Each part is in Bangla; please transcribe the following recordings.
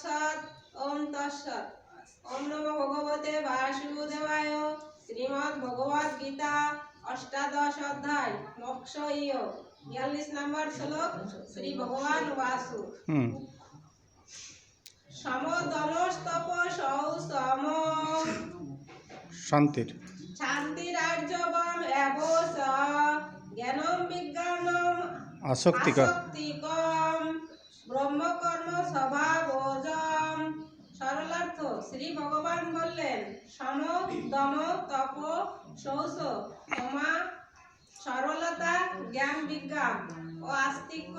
তৎসৎ ওম তৎসৎ। ওম ভগবতে বাসুদেবায় ভগবদ গীতা অষ্টাদশ অধ্যায় নম্বর শ্লোক শ্রী ভগবান বাসু শান্তির। জ্ঞানম বিজ্ঞানম আসক্তিকা আসক্তি। সরলার্থ শ্রী ভগবান বললেন সমক দমক তপ শৌচ ক্ষমা সরলতা জ্ঞান বিজ্ঞান ও আস্তিক্য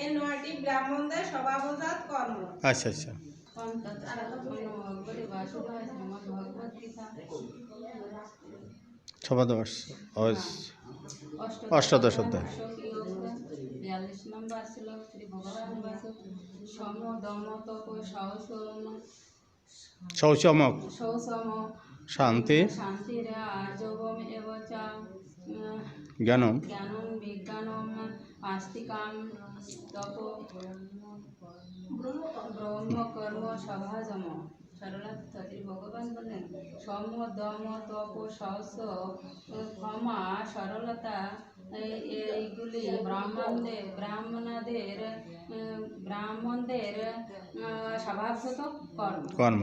এই নয়টি ব্রাহ্মণদের স্বভাবজাত কর্ম। আচ্ছা আচ্ছা। হ্যাঁ। অষ্টাদশ অধ্যায়। নম্বর শ্লোক শ্রী ভগবান বাসু সম দম তপ শৌচমক সৌসম শান্তি। শান্তির আর্জবম এব চ জ্ঞানম। জ্ঞানম বিজ্ঞানম আস্তিকাম তপ ব্রহ্মকর্ম সভাজম। সরলার্থ শ্রী ভগবান সম দম তপ সহস ক্ষমা সরলতা এইগুলি ব্রাহ্মণদের ব্রাহ্মণদের ব্রাহ্মণদের স্বভাবগত কর্ম। কর্ম।